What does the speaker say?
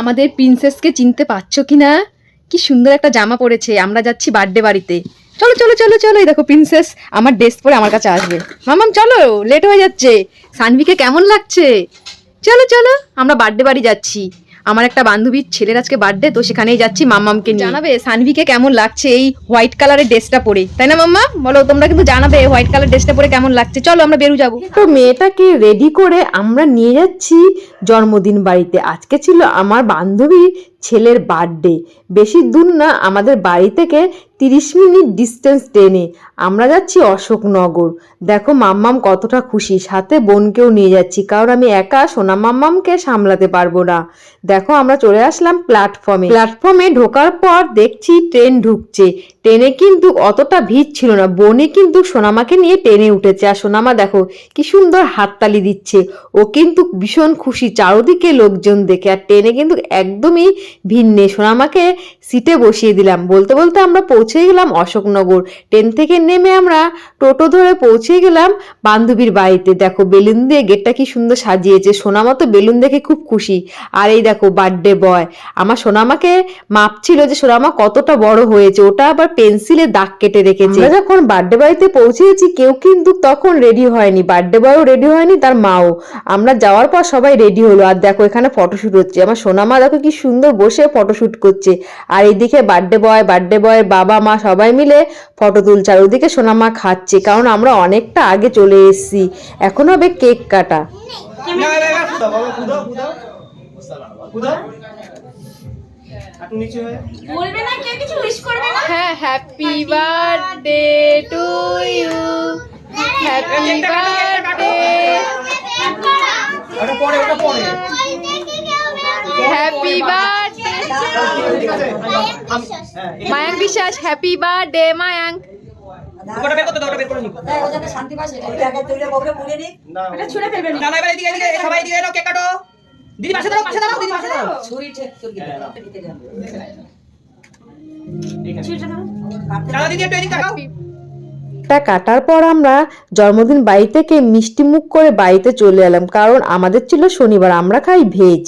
আমাদের প্রিন্সেসকে চিনতে পারছ কি না কি সুন্দর একটা জামা পরেছে আমরা যাচ্ছি বার্থডে বাড়িতে। চলো চলো চলো চলো দেখো প্রিন্সেস আমার ড্রেস পরে আমার কাছে আসবে। মামাম, চলো লেট হয়ে যাচ্ছে। সানভিকে কেমন লাগছে? চলো চলো, আমরা বার্থডে বাড়ি যাচ্ছি। আমার একটা বান্ধবীর ছেলের আজকে বার্থডে তো সেখানেই যাচ্ছি মাম্মামকে জানাবে সানভিকে কেমন লাগছে এই হোয়াইট কালারের ড্রেসটা পরে? তাই না মাম্মা? বলো তোমরা কিন্তু জানাবে হোয়াইট কালার ড্রেসটা পরে কেমন লাগছে। চলো আমরা বেরু যাব। তো মেয়েটাকে রেডি করে আমরা নিয়ে যাচ্ছি জন্মদিন বাড়িতে। আজকে ছিল আমার বান্ধবী ছেলের বার্থডে বেশি দূর না, আমাদের বাড়ি থেকে তিরিশ মিনিট ডিস্টেন্স ট্রেনে আমরা যাচ্ছি অশোকনগর। দেখো মাম্মাম কতটা খুশি, সাথে বোনকেও নিয়ে যাচ্ছি, কারণ আমি একা সোনা মাম্মামকে সামলাতে পারব না। দেখো আমরা চলে আসলাম প্ল্যাটফর্মে প্ল্যাটফর্মে ঢোকার পর দেখছি ট্রেন ঢুকছে। ট্রেনে কিন্তু অতটা ভিড় ছিল না বোনে কিন্তু সোনামাকে নিয়ে ট্রেনে উঠেছে। আর সোনামা দেখো কি সুন্দর হাততালি দিচ্ছে। ও কিন্তু ভীষণ খুশি, চারদিকে লোকজন দেখে। আর ট্রেনে কিন্তু একদমই ভিড় নেই সোনামাকে সিটে বসিয়ে দিলাম। বলতে বলতে আমরা পৌঁছে গেলাম অশোকনগর। ট্রেন থেকে নেমে আমরা টোটো ধরে পৌঁছে গেলাম বান্ধবীর বাড়িতে। দেখো, বেলুন দিয়ে গেটটা কি সুন্দর সাজিয়েছে। সোনামা তো বেলুন দেখে খুব খুশি। আর এই দেখো বার্থডে বয় আমার সোনামাকে মাপছিল যে সোনামা কতটা বড় হয়েছে। ওটা আবার পেন্সিলে দাগ কেটে রেখেছে। যখন বার্থডে বাড়িতে পৌঁছেছি, কেউ কিন্তু তখন রেডি হয়নি। বার্থডে বয়ও রেডি হয়নি, তার মাও। আমরা যাওয়ার পর সবাই রেডি হলো। আর দেখো, এখানে ফটোশুট হচ্ছে। আমার সোনামা দেখো কি সুন্দর বসে ফটোশুট করছে। আর এইদিকে বার্থডে বয় বার্থডে বয়ের বাবা মা সবাই মিলে ফটো তুলছে। আর ওদিকে সোনামা খাচ্ছে কারণ আমরা অনেকটা আগে চলে এসেছি। এখন হবে কেক কাটা। একটু নিচে হয়ে বলবে না কেউ কিছু উইশ করবে না? হ্যাঁ happy birthday to you happy birthday ওটা পরে ওটা পরে হ্যাপি বার্থডে ঠিক আছে আমি হ্যাঁ মায়াঙ্ক বিশ্বাস হ্যাপি বার্থডে মায়াঙ্ক। ওটা বের করতে দাও ওটা বের করে নি। না। এটা ছুঁড়ে ফেলবে না। না না এবার এদিকে এদিকে সবাই এদিকে এলো কেক কাটো। দিদি পাশে দাঁড়াও পাশে দাঁড়াও দিদি পাশে দাঁড়াও। ছুঁড়ে ধরো। দাদা দিদি একটু এদিকে তাকাও। টা কাটার পর আমরা জন্মদিন বাড়ি থেকে মিষ্টি মুখ করে বাড়িতে চলে এলাম কারণ আমাদের ছিল শনিবার আমরা খাই ভেজ।